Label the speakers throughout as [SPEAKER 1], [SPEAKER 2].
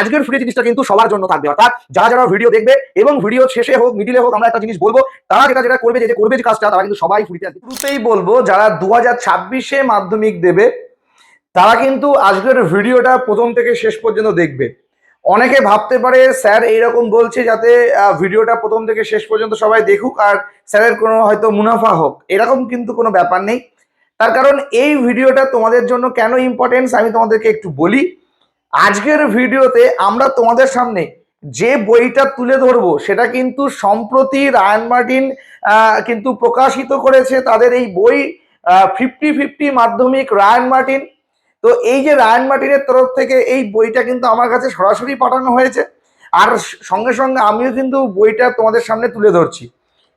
[SPEAKER 1] আজকের ফ্রি জিনিসটা কিন্তু সবার জন্য থাকবে। অর্থাৎ যারা যারা ভিডিও দেখবে এবং ভিডিও শেষে হোক মিডিলে হোক, আমরা একটা জিনিস বলব, তারা যেটা যেটা করবে, যে করবে যে কাজটা, তারা কিন্তু সবাই ফ্রিতে আসবে। শুরুতেই বলব, যারা দু ছাব্বিশে মাধ্যমিক দেবে, তারা কিন্তু আজকের ভিডিওটা প্রথম থেকে শেষ পর্যন্ত দেখবে। অনেকে ভাবতে পারে, স্যার এইরকম বলছে যাতে ভিডিওটা প্রথম থেকে শেষ পর্যন্ত সবাই দেখুক, আর স্যারের কোনো হয়তো মুনাফা হোক। এরকম কিন্তু কোনো ব্যাপার নেই। তার কারণ এই ভিডিওটা তোমাদের জন্য কেন ইম্পর্টেন্স আমি তোমাদেরকে একটু বলি। আজকের ভিডিওতে আমরা তোমাদের সামনে যে বইটা তুলে ধরবো, সেটা কিন্তু সম্প্রতি রায়ান মার্টিন কিন্তু প্রকাশিত করেছে তাদের এই বই ফিফটি ফিফটি মাধ্যমিক রায়ান মার্টিন। তো এই যে রায়ান মার্টিনের তরফ থেকে এই বইটা কিন্তু আমার কাছে সরাসরি পাঠানো হয়েছে। আর সঙ্গে সঙ্গে আমিও কিন্তু বইটা তোমাদের সামনে তুলে ধরছি।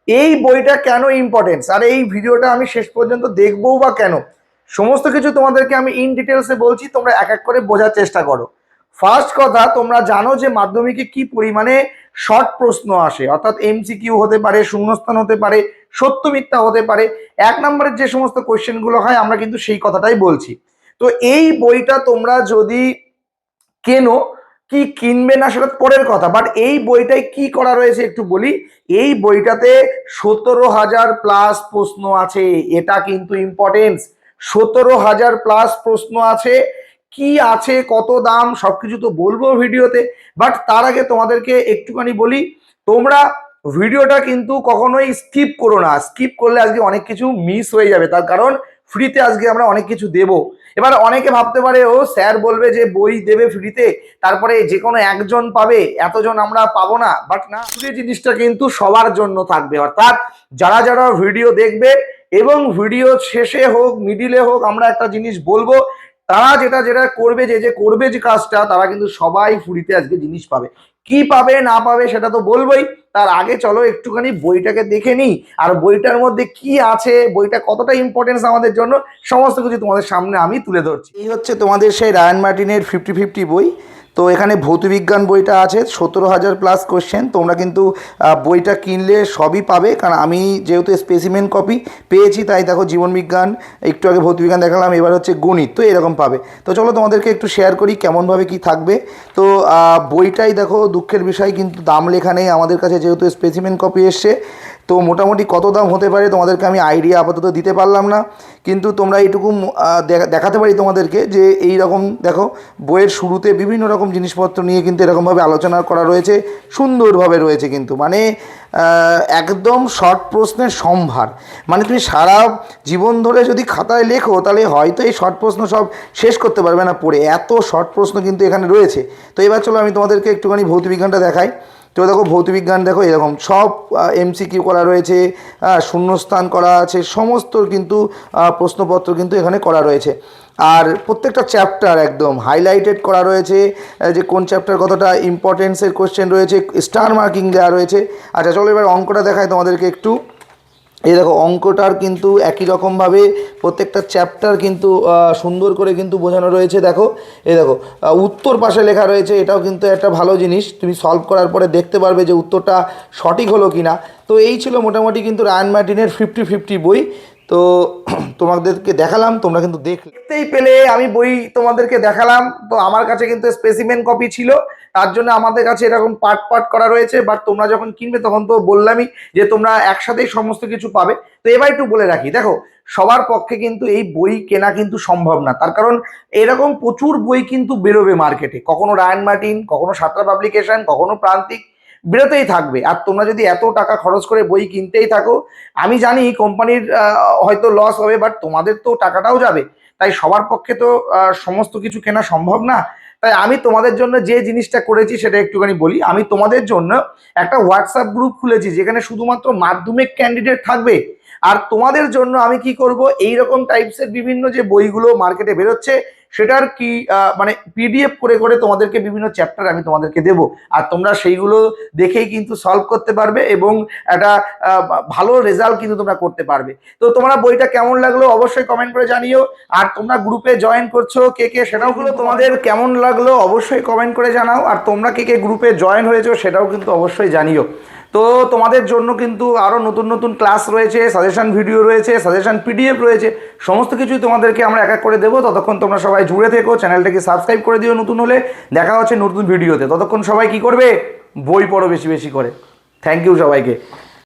[SPEAKER 1] এই বইটা কেন ইম্পর্টেন্স আর এই ভিডিওটা আমি শেষ পর্যন্ত দেখব বা কেন? সমস্ত কিছু তোমাদেরকে আমি ইন ডিটেলসে বলছি, তোমরা এক এক করে বোঝার চেষ্টা করো। ফার্স্ট কথা, তোমরা জানো যে মাধ্যমিকে কি পরিমাণে শর্ট প্রশ্ন আসে, অর্থাৎ এমসিকিউ হতে পারে, শূন্যস্থান হতে পারে, সত্য মিথ্যা হতে পারে। এক নম্বরের যে সমস্ত কোয়েশ্চেনগুলো হয়, আমরা কিন্তু সেই কথাটাই বলছি। তো এই বইটা তোমরা যদি কেনো, কি কিনবে না সেটা পরের কথা বাট এই বইটায় কি করা রয়েছে একটু বলি। এই বইটাতে সতেরো হাজার প্লাস প্রশ্ন আছে, এটা কিন্তু ইম্পর্টেন্স সতেরো হাজার প্লাস প্রশ্ন আছে। কি আছে, কত দাম, সবকিছু তো বলব ভিডিওতে। বাট তার আগে তোমাদেরকে একটুখানি বলি, তোমরা ভিডিওটা কিন্তু কখনোই স্কিপ করো না। স্কিপ করলে আজকে অনেক কিছু মিস হয়ে যাবে। তার কারণ ফ্রিতে আজকে আমরা অনেক কিছু দেবো। এবার অনেকে ভাবতে পারে, ও, স্যার বলবে যে বই দেবে ফ্রিতে তারপরে যে কোনো একজন পাবে, এতজন আমরা পাবো না। বাট না জিনিসটা কিন্তু সবার জন্য থাকবে। অর্থাৎ যারা যারা ভিডিও দেখবে এবং ভিডিও শেষে হোক মিডিলে হোক, আমরা একটা জিনিস বলব, তারা যেটা যেটা করবে, যে যে করবে যে কাজটা, তারা কিন্তু সবাই ফুরিতে আজকে জিনিস পাবে। কি পাবে, না পাবে, সেটা তো বলবোই। তার আগে চলো একটুখানি বইটাকে দেখে নিই, আর বইটার মধ্যে কি আছে, বইটা কতটা ইম্পর্টেন্স আমাদের জন্য, সমস্ত কিছু তোমাদের সামনে আমি তুলে ধরছি। এই হচ্ছে তোমাদের সেই রায়ান মার্টিনের ফিফটি ফিফটি বই। তো এখানে ভৌতবিজ্ঞান বইটা আছে, সতেরো হাজার প্লাস কোশ্চেন তোমরা কিন্তু বইটা কিনলে সবই পাবে, কারণ আমি যেহেতু স্পেসিমেন কপি পেয়েছি, তাই দেখো জীবনবিজ্ঞান একটু আগে ভৌতবিজ্ঞান দেখালাম, এবার হচ্ছে গণিত, তো এরকম পাবে। তো চলো তোমাদেরকে একটু শেয়ার করি কেমনভাবে কি থাকবে। তো বইটাই দেখো, দুঃখের বিষয়, কিন্তু দাম লেখা নেই আমাদের কাছে, যেহেতু স্পেসিমেন কপি এসছে। তো মোটামুটি কত দাম হতে পারে তোমাদেরকে আমি আইডিয়া আপাতত দিতে পারলাম না। কিন্তু তোমরা এইটুকু দেখা- দেখাতে পারি তোমাদেরকে যে এই রকম দেখো, বইয়ের শুরুতে বিভিন্ন রকম জিনিসপত্র নিয়ে কিন্তু এরকমভাবে আলোচনা করা রয়েছে, সুন্দরভাবে রয়েছে কিন্তু। মানে একদম শর্ট প্রশ্নের সম্ভার। মানে তুমি সারা জীবন ধরে যদি খাতায় লেখো, তাহলে হয়তো এই শর্ট প্রশ্ন সব শেষ করতে পারবে না পড়ে। এত শর্ট প্রশ্ন কিন্তু এখানে রয়েছে। তো এবার চলো আমি তোমাদেরকে একটুখানি ভৌতবিজ্ঞানটা দেখাই। তো দেখো ভৌতবিজ্ঞান দেখো এরকম। সব এমসিকিউ করা রয়েছে শূন্যস্থান করা আছে, সমস্ত কিন্তু প্রশ্নপত্র কিন্তু এখানে করা রয়েছে। আর প্রত্যেকটা চ্যাপ্টার একদম হাইলাইটেড করা রয়েছে যে কোন চ্যাপ্টার কতটা ইম্পর্টেন্সের কোয়েশ্চেন রয়েছে স্টার মার্কিং দেওয়া রয়েছে। আচ্ছা চলো এবার অঙ্কটা দেখায় তোমাদেরকে একটু। এই দেখো, অঙ্কটার কিন্তু একই রকমভাবে প্রত্যেকটা চ্যাপ্টার কিন্তু সুন্দর করে কিন্তু বোঝানো রয়েছে, দেখো। এই দেখো উত্তর পাশে লেখা রয়েছে, এটাও কিন্তু একটা ভালো জিনিস। তুমি সলভ করার পরে দেখতে পারবে যে উত্তরটা সঠিক হলো কি না তো এই ছিল মোটামুটি কিন্তু রায়ন মার্টিনের ফিফটি ফিফটি বই। তো তোমাদেরকে দেখালাম, তোমরা কিন্তু দেখতেই পেলে, আমি বই তোমাদেরকে দেখালাম। তো আমার কাছে কিন্তু স্পেসিমেন কপি ছিল, তার জন্য আমাদের কাছে এরকম পার্ট পার্ট করা রয়েছে বাট তোমরা যখন কিনবে তখন তো বললামই যে তোমরা একসাথেই সমস্ত কিছু পাবে। তো এবার একটু বলে রাখি, দেখো, সবার পক্ষে কিন্তু এই বই কেনা কিন্তু সম্ভব না, তার কারণ এরকম প্রচুর বই কিন্তু বেরোবে মার্কেটে কখনো রায়ন মার্টিন কখনো সাতরা পাবলিকেশন কখনো প্রান্তিক বেরোতেই থাকবে। আর তোমরা যদি এত টাকা খরচ করে বই কিনতেই থাকো, আমি জানি কোম্পানির হয়তো লস হবে বাট তোমাদের তো টাকাটাও যাবে। তাই সবার পক্ষে তো সমস্ত কিছু কেনা সম্ভব না। তাই আমি তোমাদের জন্য যে জিনিসটা করেছি সেটা একটুখানি বলি। আমি তোমাদের জন্য একটা হোয়াটসঅ্যাপ গ্রুপ খুলেছি, যেখানে শুধুমাত্র মাধ্যমিক ক্যান্ডিডেট থাকবে। আর তোমাদের জন্য আমি কি করব? এই রকম টাইপসের বিভিন্ন যে বইগুলো মার্কেটে বেরোচ্ছে সেটার কি মানে পিডিএফ করে করে তোমাদেরকে বিভিন্ন চ্যাপ্টার আমি তোমাদেরকে দেবো। আর তোমরা সেইগুলো দেখেই কিন্তু সলভ করতে পারবে এবং একটা ভালো রেজাল্ট কিন্তু তোমরা করতে পারবে। তো তোমরা বইটা কেমন লাগল অবশ্যই কমেন্ট করে জানিও। আর তোমরা গ্রুপে জয়েন করছ, কে কে সেটাও কিন্তু তোমাদের কেমন লাগল অবশ্যই কমেন্ট করে জানাও। আর তোমরা কে কে গ্রুপে জয়েন হয়েছো সেটাও কিন্তু অবশ্যই জানিও। তো তোমাদের জন্য কিন্তু আরও নতুন নতুন ক্লাস রয়েছে সাজেশান ভিডিও রয়েছে সাজেশান পিডিএফ রয়েছে, সমস্ত কিছুই তোমাদেরকে আমরা এক এক করে দেবো। ততক্ষণ তোমরা সবাই জুড়ে থেকো, চ্যানেলটাকে সাবস্ক্রাইব করে দিও নতুন হলে। দেখা হচ্ছে নতুন ভিডিওতে ততক্ষণ সবাই কি করবে? বই পড়ো বেশি বেশি করে। থ্যাংক ইউ সবাইকে।